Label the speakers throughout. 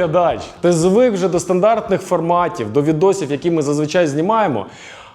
Speaker 1: глядач, ти звик вже до стандартних форматів, до відосів, які ми зазвичай знімаємо.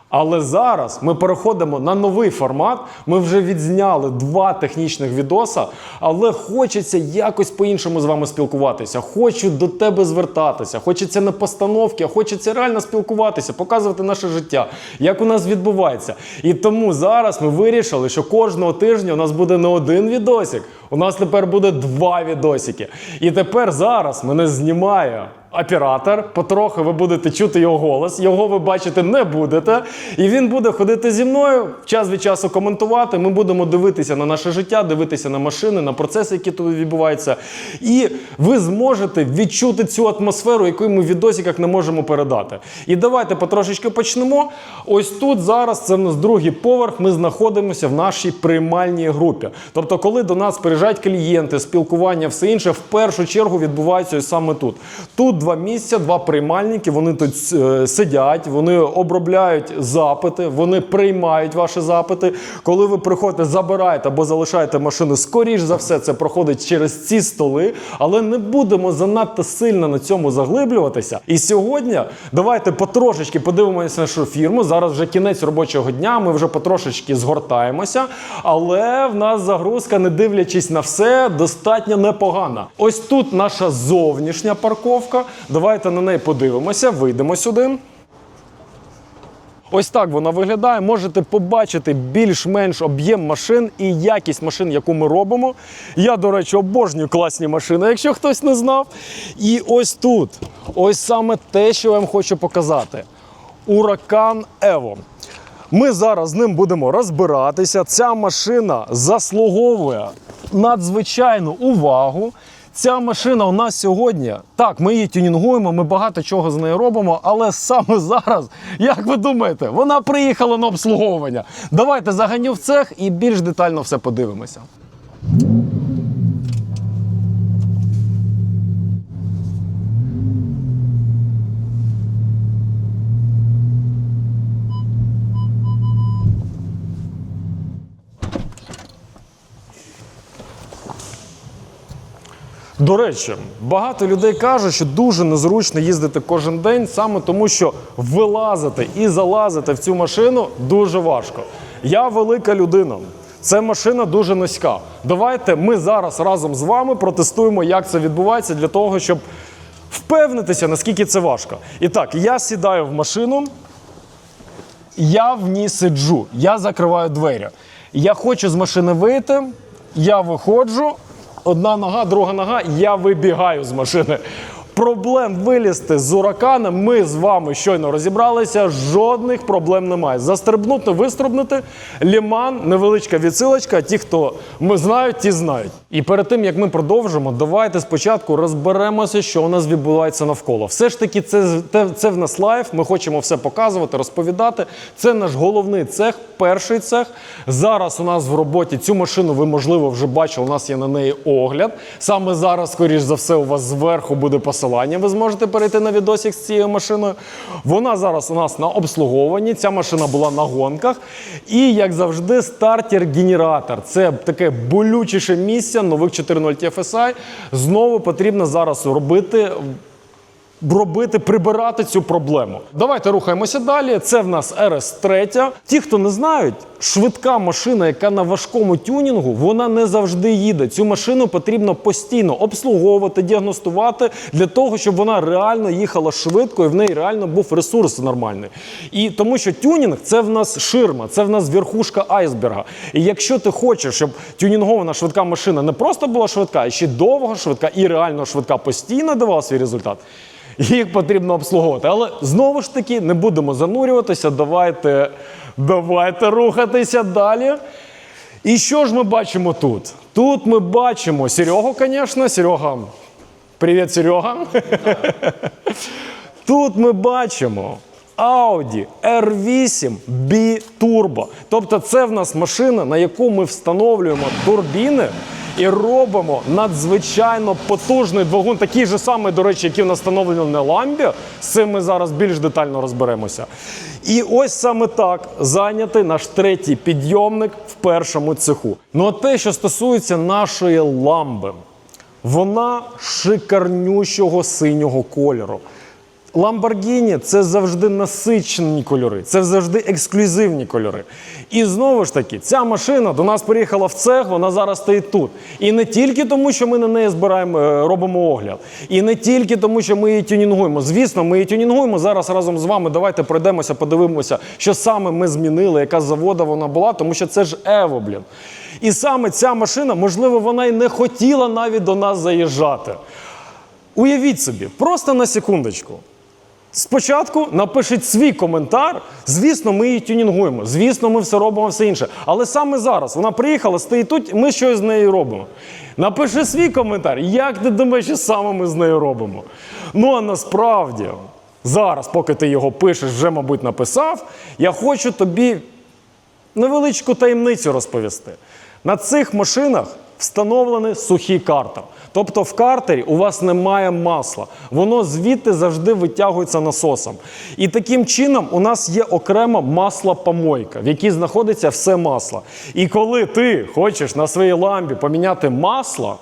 Speaker 1: Але зараз ми переходимо на новий формат. Ми вже відзняли два технічних відоса, але хочеться якось по-іншому з вами спілкуватися. Хочу до тебе звертатися. Хочеться не постановки, а хочеться реально спілкуватися, показувати наше життя, як у нас відбувається. І тому зараз ми вирішили, що кожного тижня у нас буде не один відосик, у нас тепер буде два відосики. І тепер зараз мене знімає оператор. Потрохи ви будете чути його голос. Його ви бачити не будете. І він буде ходити зі мною час від часу коментувати. Ми будемо дивитися на наше життя, дивитися на машини, на процеси, які тут відбуваються. І ви зможете відчути цю атмосферу, яку ми в відосиках не можемо передати. І давайте потрошечки почнемо. Ось тут зараз це в нас другий поверх. Ми знаходимося в нашій приймальній групі. Тобто, коли до нас приїжджають клієнти, спілкування, все інше, в першу чергу відбувається ось саме тут. Тут два місця, два приймальники. Вони тут е, сидять, вони обробляють запити, вони приймають ваші запити. Коли ви приходите, забираєте або залишаєте машину, скоріш за все, це проходить через ці столи, але не будемо занадто сильно на цьому заглиблюватися. І сьогодні давайте потрошечки подивимося нашу фірму. Зараз вже кінець робочого дня. Ми вже потрошечки згортаємося, але в нас загрузка, не дивлячись на все, достатньо непогана. Ось тут наша зовнішня парковка. Давайте на неї подивимося, вийдемо сюди. Ось так вона виглядає. Можете побачити більш-менш об'єм машин і якість машин, яку ми робимо. Я, до речі, обожнюю класні машини, якщо хтось не знав. І ось тут, ось саме те, що я вам хочу показати. Уракан Ево. Ми зараз з ним будемо розбиратися. Ця машина заслуговує надзвичайну увагу. Ця машина у нас сьогодні. Так, ми її тюнінгуємо, ми багато чого з нею робимо, але саме зараз, як ви думаєте, вона приїхала на обслуговування. Давайте заганю в цех і більш детально все подивимося. До речі, багато людей кажуть, що дуже незручно їздити кожен день, саме тому, що вилазити і залазити в цю машину дуже важко. Я велика людина. Це машина дуже низька. Давайте ми зараз разом з вами протестуємо, як це відбувається, для того, щоб впевнитися, наскільки це важко. І так, я сідаю в машину, я в ній сиджу, я закриваю двері. Я хочу з машини вийти, я виходжу, одна нога, друга нога, я вибігаю з машини. Проблем вилізти з уракана ми з вами щойно розібралися. Жодних проблем немає. Застрибнути, вистрибнути, ліман, невеличка відсилочка. Ті, хто ми знають, ті знають. І перед тим як ми продовжимо, давайте спочатку розберемося, що у нас відбувається навколо. Все ж таки, це, це, це в нас лайф. Ми хочемо все показувати, розповідати. Це наш головний цех, перший цех. Зараз у нас в роботі цю машину ви, можливо, вже бачили. У нас є на неї огляд. Саме зараз, скоріш за все, у вас зверху буде посилання. Ви зможете перейти на відосик з цією машиною. Вона зараз у нас на обслуговуванні. Ця машина була на гонках. І, як завжди, стартер-генератор. Це таке болючіше місце нових 4.0 TFSI. Знову потрібно зараз робити. Робити, прибирати цю проблему. Давайте рухаємося далі. Це в нас РС-3. Ті, хто не знають, швидка машина, яка на важкому тюнінгу, вона не завжди їде. Цю машину потрібно постійно обслуговувати, діагностувати для того, щоб вона реально їхала швидко і в неї реально був ресурс нормальний. І тому що тюнінг це в нас ширма, це в нас верхушка айсберга. І якщо ти хочеш, щоб тюнінгована швидка машина не просто була швидка, а ще довго швидка і реально швидка постійно давала свій результат. Їх потрібно обслуговувати. Але знову ж таки не будемо занурюватися. Давайте, давайте рухатися далі. І що ж ми бачимо тут? Тут ми бачимо Серегу, звісно. Серега. Привіт, Серега. Тут ми бачимо Audi R8 B Turbo. Тобто, це в нас машина, на яку ми встановлюємо турбіни і робимо надзвичайно потужний двигун, такий же самий, до речі, який в нас встановлено на ламбі. З цим ми зараз більш детально розберемося. І ось саме так зайнятий наш третій підйомник в першому цеху. Ну а те, що стосується нашої ламби. Вона шикарнющого синього кольору. Ламборгіні це завжди насичені кольори, це завжди ексклюзивні кольори. І знову ж таки, ця машина до нас приїхала в цех, вона зараз стоїть тут. І не тільки тому, що ми на неї збираємо, е, робимо огляд, і не тільки тому, що ми її тюнінгуємо. Звісно, ми її тюнінгуємо зараз разом з вами. Давайте пройдемося, подивимося, що саме ми змінили, яка завода вона була, тому що це ж Ево, блін. І саме ця машина, можливо, вона й не хотіла навіть до нас заїжджати. Уявіть собі, просто на секундочку. Спочатку напишіть свій коментар. Звісно, ми її тюнінгуємо. Звісно, ми все робимо все інше. Але саме зараз вона приїхала, стоїть тут, ми щось з нею робимо. Напиши свій коментар, як ти думаєш, що саме ми з нею робимо. Ну а насправді, зараз, поки ти його пишеш, вже, мабуть, написав, я хочу тобі невеличку таємницю розповісти. На цих машинах встановлені сухі картер. Тобто в картері у вас немає масла, воно звідти завжди витягується насосом. І таким чином у нас є окрема маслопомойка, в якій знаходиться все масло. І коли ти хочеш на своїй ламбі поміняти масло,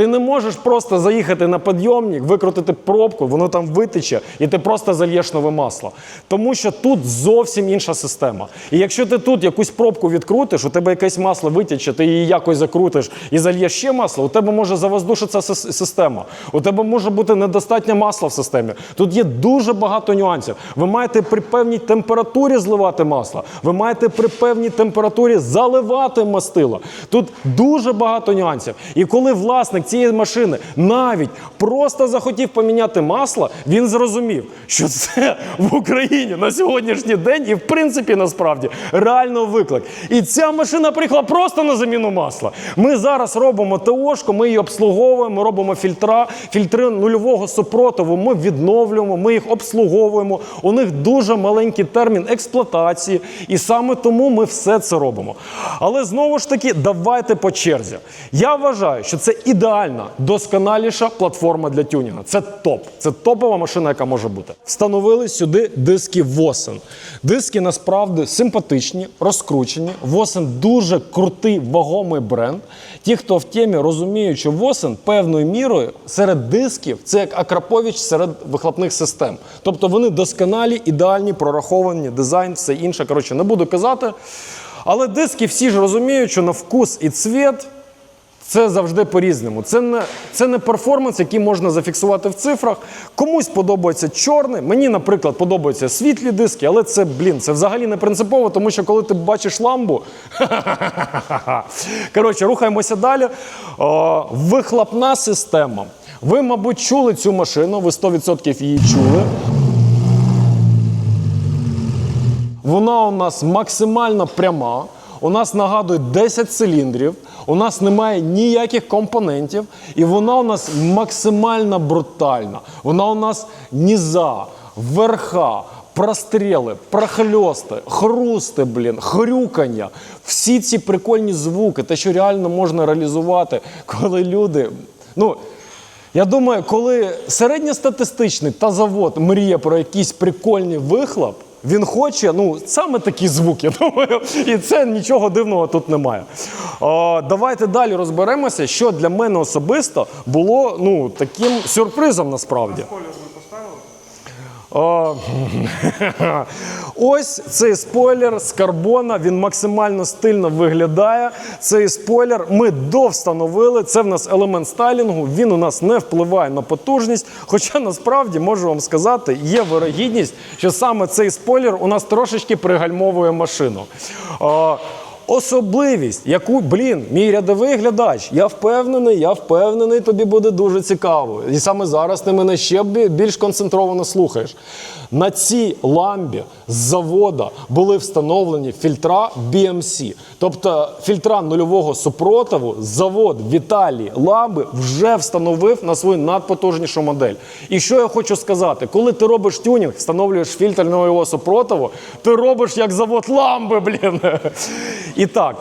Speaker 1: ти не можеш просто заїхати на підйомник, викрутити пробку, воно там витече, і ти просто зальєш нове масло. Тому що тут зовсім інша система. І якщо ти тут якусь пробку відкрутиш, у тебе якесь масло витече, ти її якось закрутиш і зальєш ще масло, у тебе може завоздушитися система. У тебе може бути недостатньо масла в системі. Тут є дуже багато нюансів. Ви маєте при певній температурі зливати масло, ви маєте при певній температурі заливати мастило. Тут дуже багато нюансів. І коли власник цієї машини навіть просто захотів поміняти масло, він зрозумів, що це в Україні на сьогоднішній день і в принципі насправді реально виклик. І ця машина приїхала просто на заміну масла. Ми зараз робимо ТОшку, ми її обслуговуємо, робимо фільтра, фільтри нульового супротиву. Ми відновлюємо, ми їх обслуговуємо. У них дуже маленький термін експлуатації, і саме тому ми все це робимо. Але знову ж таки, давайте по черзі. Я вважаю, що це ідеальна, досконаліша платформа для тюнінга. Це топ. Це топова машина, яка може бути. Встановили сюди диски Восен. Диски насправді симпатичні, розкручені. Восен дуже крутий, вагомий бренд. Ті, хто в темі розуміють, що Восен певною мірою серед дисків це як Акрапович серед вихлопних систем. Тобто вони досконалі, ідеальні, прораховані, дизайн, все інше. Коротше, не буду казати. Але диски всі ж розуміють, що на вкус і цвіт це завжди по-різному. Це не, це не перформанс, який можна зафіксувати в цифрах. Комусь подобається чорний. Мені, наприклад, подобаються світлі диски, але це, блін, це взагалі не принципово, тому що коли ти бачиш ламбу. Коротше, рухаємося далі. О, вихлопна система. Ви, мабуть, чули цю машину, ви 100% її чули. Вона у нас максимально пряма. У нас нагадує 10 циліндрів, у нас немає ніяких компонентів, і вона у нас максимально брутальна. Вона у нас ніза, верха, простріли, прохльости, хрусти, блін, хрюкання. Всі ці прикольні звуки, те, що реально можна реалізувати, коли люди. Ну, я думаю, коли середньостатистичний та завод мріє про якийсь прикольний вихлоп, він хоче, ну, саме такі звуки, я думаю, і це нічого дивного тут немає. О, давайте далі розберемося, що для мене особисто було ну, таким сюрпризом насправді. О, Ось цей спойлер з карбона, він максимально стильно виглядає. Цей спойлер ми довстановили. Це в нас елемент стайлінгу. Він у нас не впливає на потужність. Хоча насправді можу вам сказати, є вирогідність, що саме цей спойлер у нас трошечки пригальмовує машину. О, Особливість, яку, блін, мій рядовий глядач, я впевнений, я впевнений, тобі буде дуже цікаво. І саме зараз ти мене ще бі- більш концентровано слухаєш. На цій ламбі з завода були встановлені фільтра BMC. Тобто фільтра нульового супротиву завод в Італії ламби вже встановив на свою надпотужнішу модель. І що я хочу сказати, коли ти робиш тюнінг, встановлюєш фільтр нульового супротиву, ти робиш як завод ламби, блін. І так,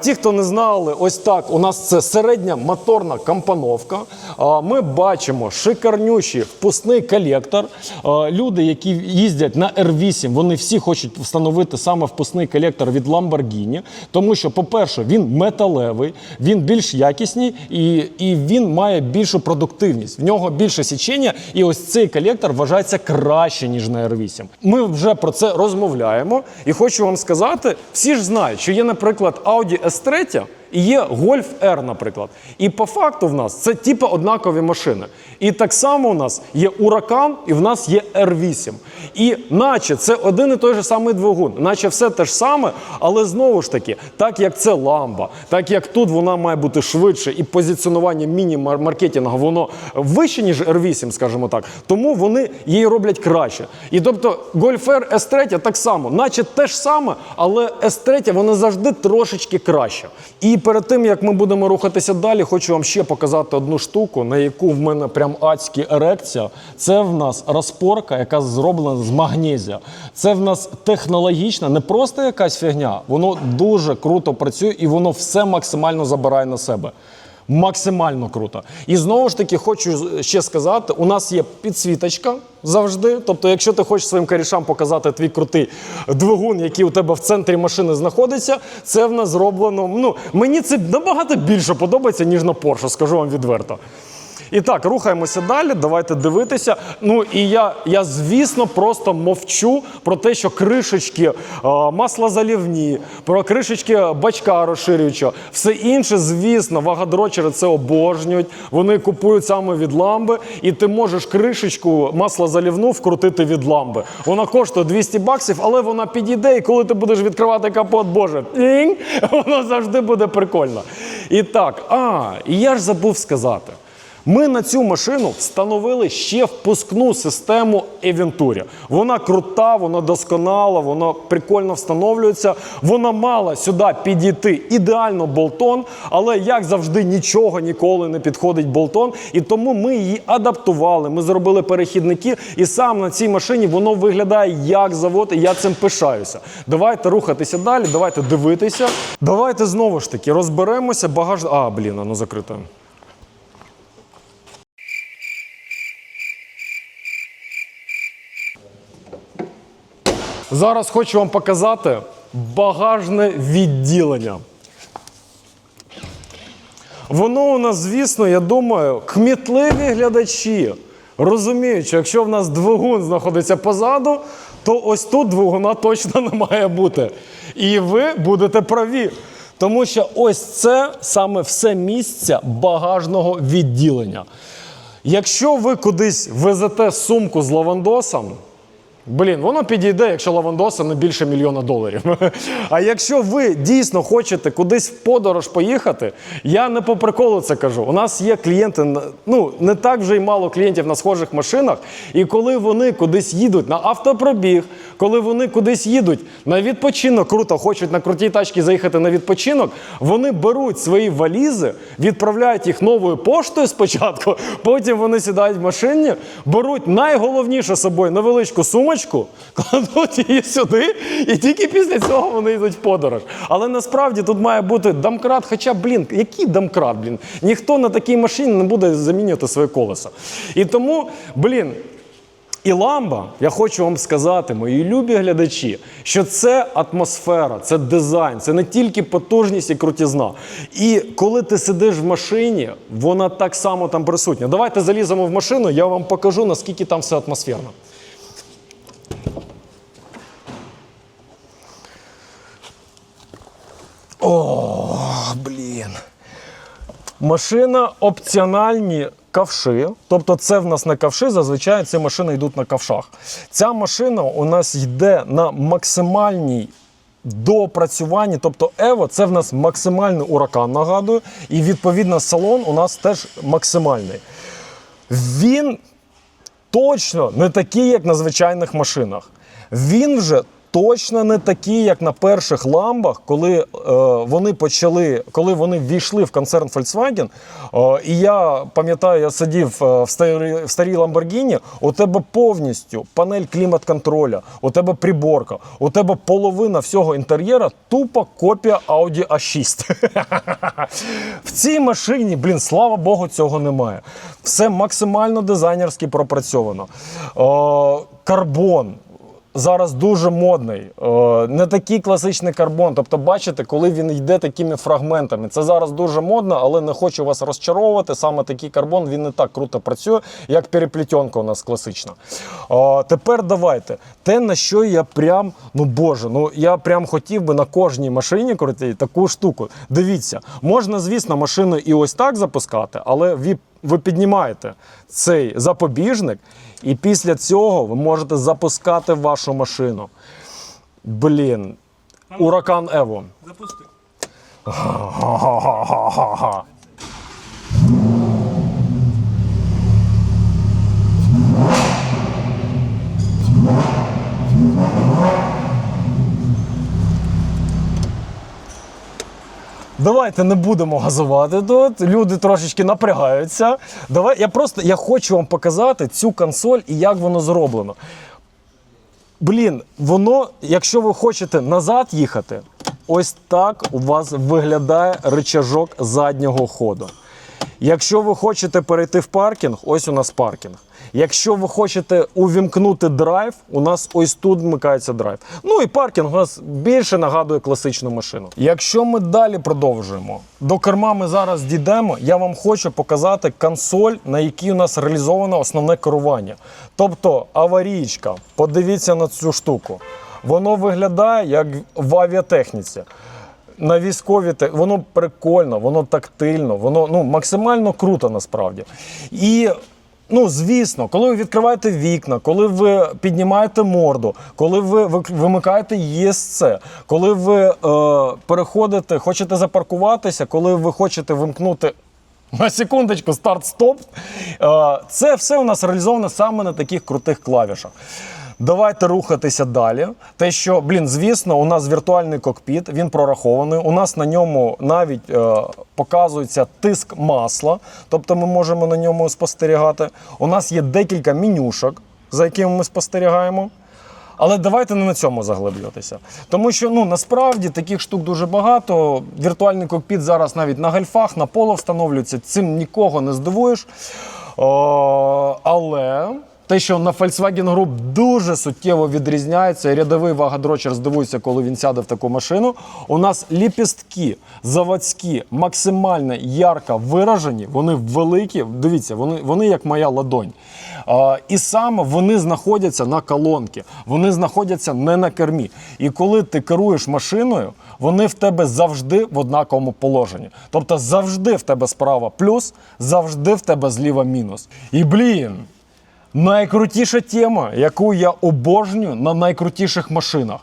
Speaker 1: Ті, хто не знали, ось так у нас це середня моторна компоновка. Е, Ми бачимо шикарнючий впускний колектор. Е, Люди, які їздять на R8, вони всі хочуть встановити саме впускний колектор від Lamborghini, тому що, по-перше, він металевий, він більш якісний і, і він має більшу продуктивність. В нього більше січення, і ось цей колектор вважається краще, ніж на R8. Ми вже про це розмовляємо, і хочу вам сказати: всі ж знають, що є, наприклад, Audi S3 і є Golf R, наприклад. І по факту в нас це типу однакові машини. І так само у нас є Уракан, і в нас є R8. І наче це один і той же самий двигун, наче все те ж саме, але знову ж таки, так як це ламба, так як тут вона має бути швидше, і позиціонування міні-маркетингу воно вище, ніж R8, скажімо так, тому вони її роблять краще. І тобто Golf R S3 так само, наче те ж саме, але S3 вона завжди трошечки краще. І перед тим як ми будемо рухатися далі, хочу вам ще показати одну штуку, на яку в мене прям адські ерекція. Це в нас розпорка, яка зроблена з магнезія. Це в нас технологічна, не просто якась фігня, воно дуже круто працює і воно все максимально забирає на себе. Максимально круто. І знову ж таки хочу ще сказати: у нас є підсвіточка завжди. Тобто, якщо ти хочеш своїм корішам показати твій крутий двигун, який у тебе в центрі машини знаходиться, це в нас зроблено. Ну, мені це набагато більше подобається, ніж на Porsche, скажу вам відверто. І так, рухаємося далі. Давайте дивитися. Ну і я, я звісно, просто мовчу про те, що кришечки е, маслозалівні, про кришечки бачка розширюючого. Все інше, звісно, вагадрочери це обожнюють. Вони купують саме від ламби, і ти можеш кришечку маслозалівну вкрутити від ламби. Вона коштує 200 баксів, але вона підійде, і коли ти будеш відкривати капот, боже, воно завжди буде прикольно. І так, а, і я ж забув сказати. Ми на цю машину встановили ще впускну систему Eventuri. Вона крута, вона досконала, вона прикольно встановлюється. Вона мала сюди підійти ідеально болтон, але як завжди нічого ніколи не підходить болтон. І тому ми її адаптували. Ми зробили перехідники, і сам на цій машині воно виглядає як завод, і я цим пишаюся. Давайте рухатися далі, давайте дивитися. Давайте знову ж таки розберемося. Багаж... А, блін, воно закрите. Зараз хочу вам показати багажне відділення. Воно у нас, звісно, я думаю, кмітливі глядачі розуміють, що якщо в нас двигун знаходиться позаду, то ось тут двигуна точно не має бути. І ви будете праві. Тому що ось це саме все місце багажного відділення. Якщо ви кудись везете сумку з лавандосом, Блін, воно підійде, якщо лавандоса не більше мільйона доларів. А якщо ви дійсно хочете кудись в подорож поїхати, я не по приколу це кажу. У нас є клієнти, ну не так вже й мало клієнтів на схожих машинах. І коли вони кудись їдуть на автопробіг, коли вони кудись їдуть на відпочинок, круто, хочуть на крутій тачці заїхати на відпочинок, вони беруть свої валізи, відправляють їх новою поштою спочатку, потім вони сідають в машині, беруть найголовніше з собою невеличку сумочку, кладуть її сюди, і тільки після цього вони йдуть в подорож. Але насправді тут має бути домкрат, хоча, блін, який домкрат, блін? Ніхто на такій машині не буде замінювати своє колесо. І тому, блін. І ламба, я хочу вам сказати, мої любі глядачі, що це атмосфера, це дизайн, це не тільки потужність і крутізна. І коли ти сидиш в машині, вона так само там присутня. Давайте заліземо в машину, я вам покажу, наскільки там все атмосферно. О, блін. Машина опціональні ковши. Тобто це в нас не ковши, зазвичай ці машини йдуть на ковшах. Ця машина у нас йде на максимальній доопрацюванні. Тобто Ево це в нас максимальний уракан, нагадую. І відповідно салон у нас теж максимальний. Він точно не такий, як на звичайних машинах. Він вже точно не такі, як на перших ламбах, коли е, вони почали, коли вони ввійшли в концерн Volkswagen. Е, і я пам'ятаю, я сидів е, в старій, в старій Lamborghini, у тебе повністю панель клімат-контроля, у тебе приборка, у тебе половина всього інтер'єра тупо копія Audi A6. В цій машині, блін, слава Богу, цього немає. Все максимально дизайнерськи пропрацьовано. Е, карбон. Зараз дуже модний, Е, не такий класичний карбон. Тобто, бачите, коли він йде такими фрагментами. Це зараз дуже модно, але не хочу вас розчаровувати. Саме такий карбон він не так круто працює, як переплетенка у нас класична. Е, Тепер давайте. Те, на що я прям, ну боже, ну я прям хотів би на кожній машині крутити таку штуку. Дивіться, можна, звісно, машину і ось так запускати, але ви, ви піднімаєте цей запобіжник, і після цього ви можете запускати вашу машину. Блін, уракан Ево.
Speaker 2: Запусти.
Speaker 1: Давайте не будемо газувати тут. Люди трошечки напрягаються. Давай, я просто я хочу вам показати цю консоль і як воно зроблено. Блін, воно, якщо ви хочете назад їхати, ось так у вас виглядає рычажок заднього ходу. Якщо ви хочете перейти в паркінг, ось у нас паркінг. Якщо ви хочете увімкнути драйв, у нас ось тут вмикається драйв. Ну і паркінг у нас більше нагадує класичну машину. Якщо ми далі продовжуємо, до керма ми зараз дійдемо, я вам хочу показати консоль, на якій у нас реалізовано основне керування. Тобто аварійка, подивіться на цю штуку. Воно виглядає як в авіатехніці на військові воно прикольно, воно тактильно, воно ну максимально круто насправді. І ну звісно, коли ви відкриваєте вікна, коли ви піднімаєте морду, коли ви ви- вимикаєте ЄСЦ, коли ви е, переходите, хочете запаркуватися, коли ви хочете вимкнути. На секундочку, старт-стоп. Е, Це все у нас реалізовано саме на таких крутих клавішах. Давайте рухатися далі. Те, що, блін, звісно, у нас віртуальний кокпіт, він прорахований. У нас на ньому навіть е, показується тиск масла, тобто ми можемо на ньому спостерігати. У нас є декілька менюшок, за якими ми спостерігаємо. Але давайте не на цьому заглиблюватися. Тому що ну насправді таких штук дуже багато. Віртуальний кокпіт зараз навіть на гольфах, на поло встановлюється. Цим нікого не здивуєш. О, але те, що на Volkswagen Group дуже суттєво відрізняється, рядовий вагадрочер здивується, коли він сяде в таку машину. У нас ліпістки заводські, максимально ярко виражені, вони великі. Дивіться, вони, вони як моя ладонь. А, і саме вони знаходяться на колонці, вони знаходяться не на кермі. І коли ти керуєш машиною, вони в тебе завжди в однаковому положенні. Тобто завжди в тебе справа плюс, завжди в тебе зліва мінус. І блін. Найкрутіша тема, яку я обожнюю на найкрутіших машинах.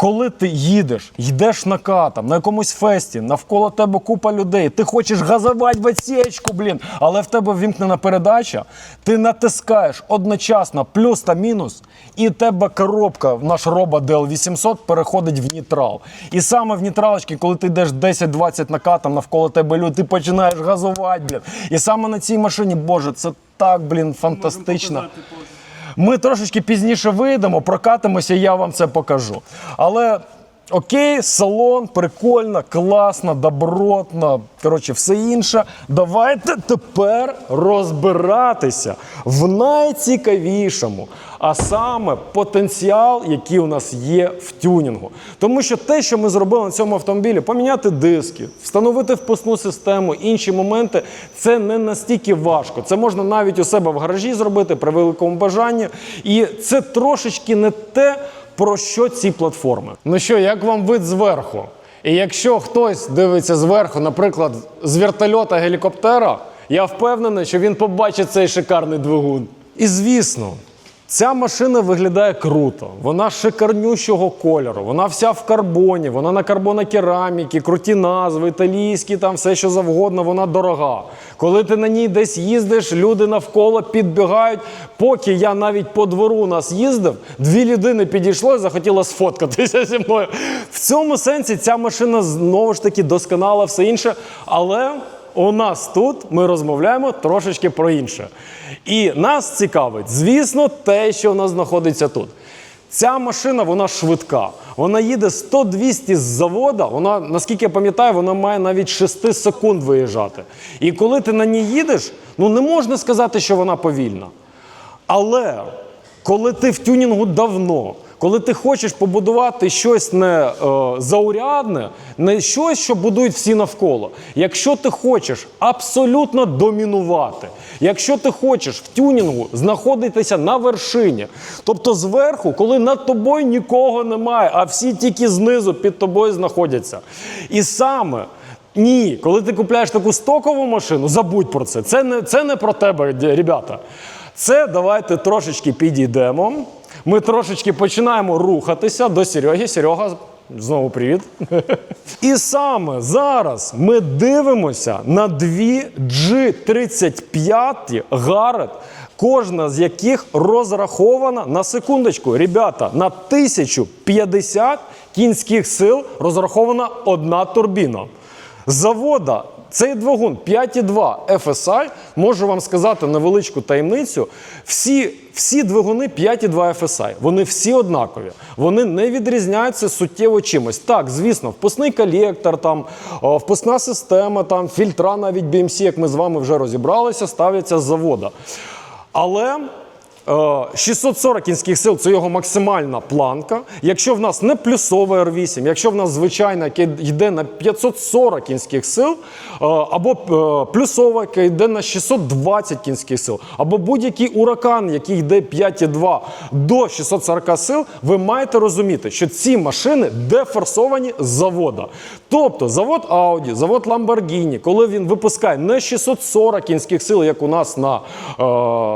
Speaker 1: Коли ти їдеш, йдеш накатом, на якомусь фесті, навколо тебе купа людей, ти хочеш газувати в отсечку, блін, але в тебе ввімкнена передача, ти натискаєш одночасно плюс та мінус, і тебе коробка, наш робот DL800 переходить в нейтрал. І саме в нейтралочці, коли ти йдеш 10-20 накатом, навколо тебе люди, ти починаєш газувати, блін. І саме на цій машині, боже, це так, блін, фантастично. Ми трошечки пізніше вийдемо, прокатимося, я вам це покажу. Але окей, салон, прикольно, класно, добротно. Коротше, все інше. Давайте тепер розбиратися в найцікавішому, а саме потенціал, який у нас є в тюнінгу. Тому що те, що ми зробили на цьому автомобілі, поміняти диски, встановити впускну систему, інші моменти, це не настільки важко. Це можна навіть у себе в гаражі зробити при великому бажанні. І це трошечки не те, про що ці платформи. Ну що, як вам вид зверху? І якщо хтось дивиться зверху, наприклад, з вертольота гелікоптера, я впевнений, що він побачить цей шикарний двигун. І звісно, Ця машина виглядає круто, вона шикарнющого кольору, вона вся в карбоні, вона на карбонокераміки, круті назви, італійські, там все що завгодно, вона дорога. Коли ти на ній десь їздиш, люди навколо підбігають. Поки я навіть по двору нас їздив, дві людини підійшло і захотіло сфоткатися зі мною. В цьому сенсі ця машина знову ж таки досконала, все інше. Але у нас тут ми розмовляємо трошечки про інше. І нас цікавить, звісно, те, що у нас знаходиться тут. Ця машина вона швидка. Вона їде 100-200 з завода. Вона, наскільки я пам'ятаю, вона має навіть 6 секунд виїжджати. І коли ти на ній їдеш, ну не можна сказати, що вона повільна. Але коли ти в тюнінгу давно, коли ти хочеш побудувати щось не е, заурядне, не щось, що будують всі навколо. Якщо ти хочеш абсолютно домінувати, якщо ти хочеш в тюнінгу знаходитися на вершині, тобто зверху, коли над тобою нікого немає, а всі тільки знизу під тобою знаходяться. І саме. Ні, коли ти купляєш таку стокову машину, забудь про це. Це не, це не про тебе, ребята. Це давайте трошечки підійдемо. Ми трошечки починаємо рухатися до Сереги. Серега, знову привіт. І саме зараз ми дивимося на дві G35 Гарет, кожна з яких розрахована на секундочку. Ребята, на 1050 кінських сил розрахована одна турбіна. Завода цей двигун 5,2 FSI, можу вам сказати невеличку таємницю. Всі, всі двигуни 5,2 FSI, вони всі однакові. Вони не відрізняються суттєво чимось. Так, звісно, впускний колектор, там, впускна система, там, фільтра навіть BMC, як ми з вами вже розібралися, ставляться з завода. Але 640 кінських сил це його максимальна планка. Якщо в нас не плюсове R8, якщо в нас звичайна, яке йде на 540 кінських сил, е, або е, плюсова, яка йде на 620 кінських сил, або будь-який уракан, який йде 5,2 до 640 сил, ви маєте розуміти, що ці машини дефорсовані з завода. Тобто завод Audi, завод Lamborghini, коли він випускає не 640 кінських сил, як у нас на, е,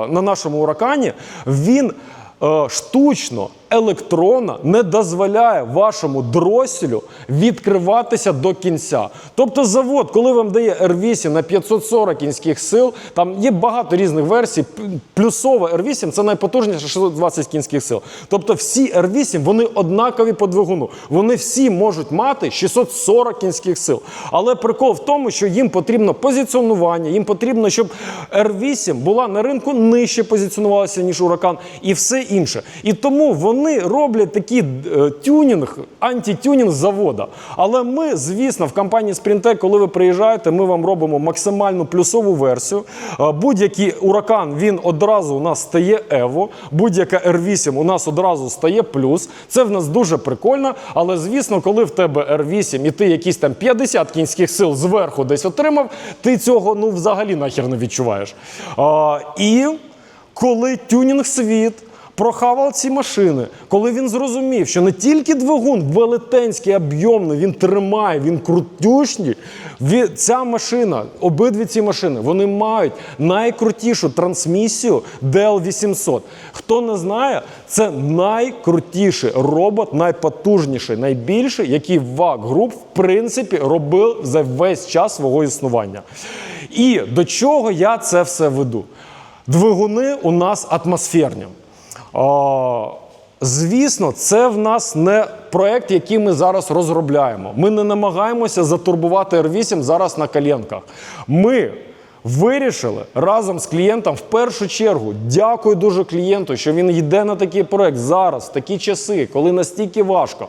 Speaker 1: на нашому уракані, він е, штучно електрона не дозволяє вашому дроселю відкриватися до кінця. Тобто завод, коли вам дає R8 на 540 кінських сил, там є багато різних версій. Плюсова R8 це найпотужніше 620 кінських сил. Тобто всі R8 вони однакові по двигуну. Вони всі можуть мати 640 кінських сил. Але прикол в тому, що їм потрібно позиціонування, їм потрібно, щоб R8 була на ринку нижче позиціонувалася, ніж уракан, і все інше. І тому вони роблять такий е, тюнінг, антитюнінг завода. Але ми, звісно, в компанії Sprintec, коли ви приїжджаєте, ми вам робимо максимальну плюсову версію. Е, Будь-який уракан він одразу у нас стає Evo, будь-яка R8 у нас одразу стає плюс. Це в нас дуже прикольно. Але звісно, коли в тебе R8 і ти якісь там 50 кінських сил зверху десь отримав, ти цього ну взагалі нахер не відчуваєш. А, і коли тюнінг світ прохавав ці машини, коли він зрозумів, що не тільки двигун велетенський, об'ємний, він тримає, він крутющий. ві- Ця машина, обидві ці машини, вони мають найкрутішу трансмісію DL800. Хто не знає, це найкрутіший робот, найпотужніший, найбільший, який VAG Group в принципі робив за весь час свого існування. І до чого я це все веду? Двигуни у нас атмосферні. Звісно, це в нас не проект, який ми зараз розробляємо. Ми не намагаємося затурбувати R8 зараз на коленках. Ми вирішили разом з клієнтом в першу чергу. Дякую дуже клієнту, що він йде на такий проект зараз, в такі часи, коли настільки важко.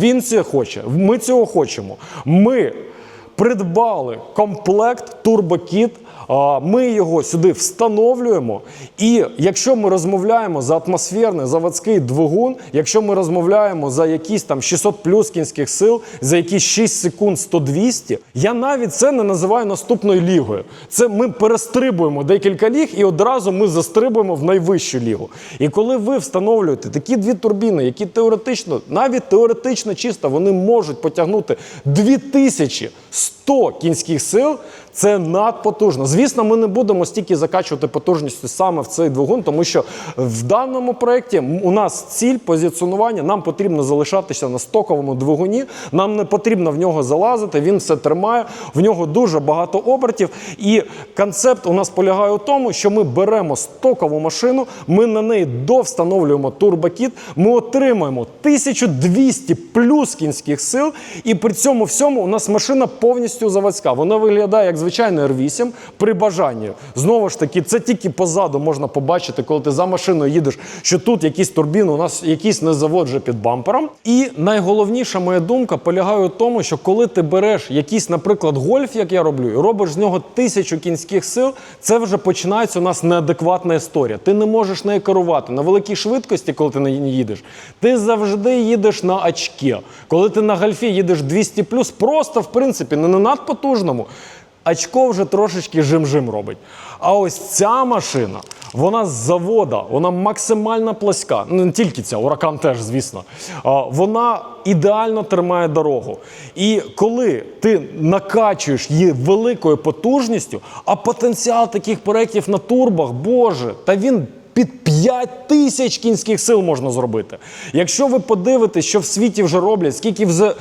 Speaker 1: Він це хоче. Ми цього хочемо. Ми придбали комплект турбокіт. Ми його сюди встановлюємо. І якщо ми розмовляємо за атмосферний заводський двигун, якщо ми розмовляємо за якісь там 600 плюс кінських сил, за якісь 6 секунд 100-200, я навіть це не називаю наступною лігою. Це ми перестрибуємо декілька ліг і одразу ми застрибуємо в найвищу лігу. І коли ви встановлюєте такі дві турбіни, які теоретично, навіть теоретично чисто, вони можуть потягнути 2100 100 кінських сил це надпотужно. Звісно, ми не будемо стільки закачувати потужністю саме в цей двигун, тому що в даному проєкті у нас ціль позиціонування. Нам потрібно залишатися на стоковому двигуні. Нам не потрібно в нього залазити. Він все тримає. В нього дуже багато обертів. І концепт у нас полягає у тому, що ми беремо стокову машину, ми на неї довстановлюємо турбокіт, ми отримуємо 1200 плюс кінських сил, і при цьому всьому у нас машина повністю заводська. Вона виглядає як звичайний R8 при бажанні. Знову ж таки, це тільки позаду можна побачити, коли ти за машиною їдеш, що тут якісь турбіни, у нас якийсь не завод вже під бампером. І найголовніша моя думка полягає у тому, що коли ти береш якийсь, наприклад, гольф, як я роблю, і робиш з нього тисячу кінських сил, це вже починається у нас неадекватна історія. Ти не можеш нею керувати на великій швидкості, коли ти на їдеш. Ти завжди їдеш на очки. Коли ти на гольфі їдеш 200 просто в принципі не на надпотужному. Очко вже трошечки жим-жим робить. А ось ця машина, вона з завода, вона максимально пласка. Ну, не тільки ця, уракан теж, звісно. Вона ідеально тримає дорогу. І коли ти накачуєш її великою потужністю, а потенціал таких проєктів на турбах, боже, та він. Під 5 тисяч кінських сил можна зробити. Якщо ви подивитесь, що в світі вже роблять, скільки вже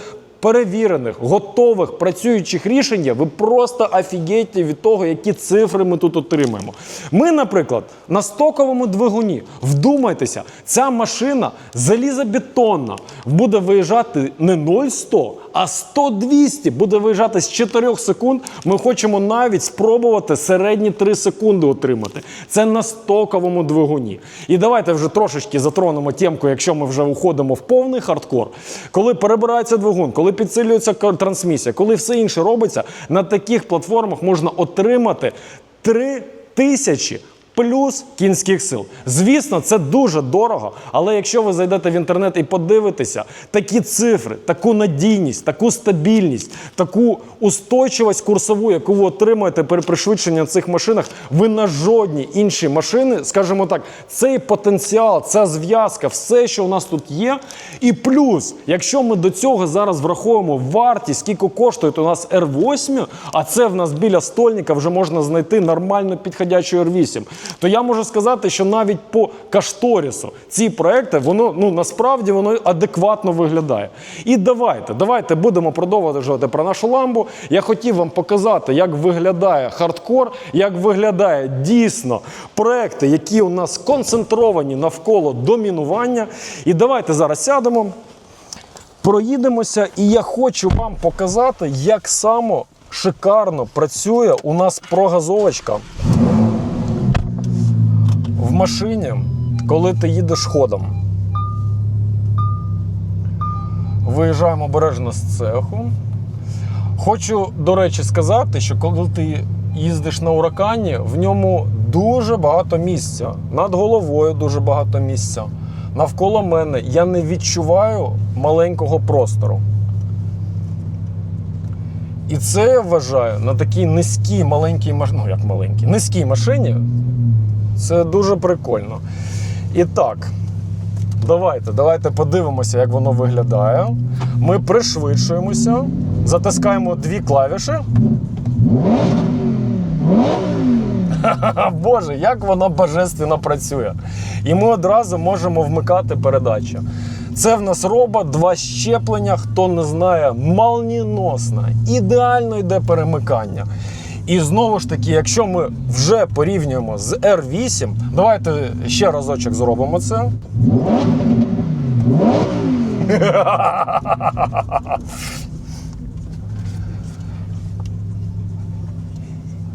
Speaker 1: перевірених, готових, працюючих рішень є, ви просто офігієте від того, які цифри ми тут отримаємо. Ми, наприклад, на стоковому двигуні, вдумайтеся, ця машина залізобетонна, буде виїжджати не 0,100, а 100-200 буде виїжджати з 4 секунд. Ми хочемо навіть спробувати середні 3 секунди отримати. Це на стоковому двигуні. І давайте вже трошечки затронемо темку, якщо ми вже уходимо в повний хардкор. Коли перебирається двигун, коли підсилюється трансмісія, коли все інше робиться, на таких платформах можна отримати 3 тисячі плюс кінських сил. Звісно, це дуже дорого, але якщо ви зайдете в інтернет і подивитеся такі цифри, таку надійність, таку стабільність, таку устойчивість курсову, яку ви отримаєте при пришвидшенні на цих машинах, ви на жодні інші машини, скажімо так, цей потенціал, ця зв'язка, все, що у нас тут є. І плюс, якщо ми до цього зараз враховуємо вартість, скільки коштує у нас R8, а це в нас біля стольника вже можна знайти нормально підходячу R8, то я можу сказати, що навіть по кашторісу ці проекти, воно ну насправді воно адекватно виглядає. І давайте, давайте будемо продовжувати про нашу ламбу. Я хотів вам показати, як виглядає хардкор, як виглядає дійсно проекти, які у нас концентровані навколо домінування. І давайте зараз сядемо. Проїдемося, і я хочу вам показати, як само шикарно працює у нас прогазовочка машині, коли ти їдеш ходом. Виїжджаємо обережно з цеху. Хочу, до речі, сказати, що коли ти їздиш на уракані, в ньому дуже багато місця. Над головою дуже багато місця. Навколо мене я не відчуваю маленького простору. І це я вважаю на такій низькій маленькій машині, ну як маленькій, низькій машині. Це дуже прикольно. І так, давайте, давайте подивимося, як воно виглядає. Ми пришвидшуємося, затискаємо дві клавіші. Боже, як воно божественно працює. І ми одразу можемо вмикати передачу. Це в нас робот, два щеплення, хто не знає, молніносно, ідеально йде перемикання. І знову ж таки, якщо ми вже порівнюємо з R8, давайте ще разочок зробимо це.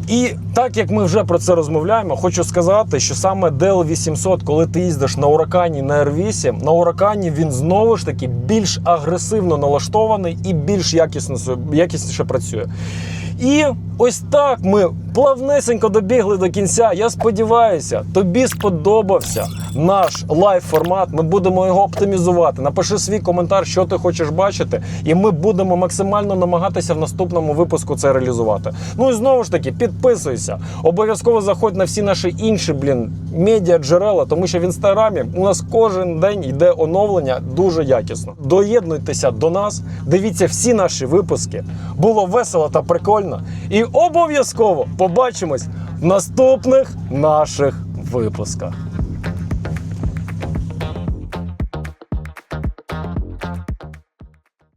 Speaker 1: І так як ми вже про це розмовляємо, хочу сказати, що саме DL 800, коли ти їздиш на уракані на R8, на уракані він знову ж таки більш агресивно налаштований і більш якісно, якісніше працює. І ось так ми плавнесенько добігли до кінця. Я сподіваюся, тобі сподобався наш лайв формат. Ми будемо його оптимізувати. Напиши свій коментар, що ти хочеш бачити, і ми будемо максимально намагатися в наступному випуску це реалізувати. Ну і знову ж таки, підписуйся. Обов'язково заходь на всі наші інші, блін, медіа джерела, тому що в інстаграмі у нас кожен день йде оновлення дуже якісно. Доєднуйтеся до нас, дивіться всі наші випуски. Було весело та прикольно. І обов'язково побачимось в наступних наших випусках.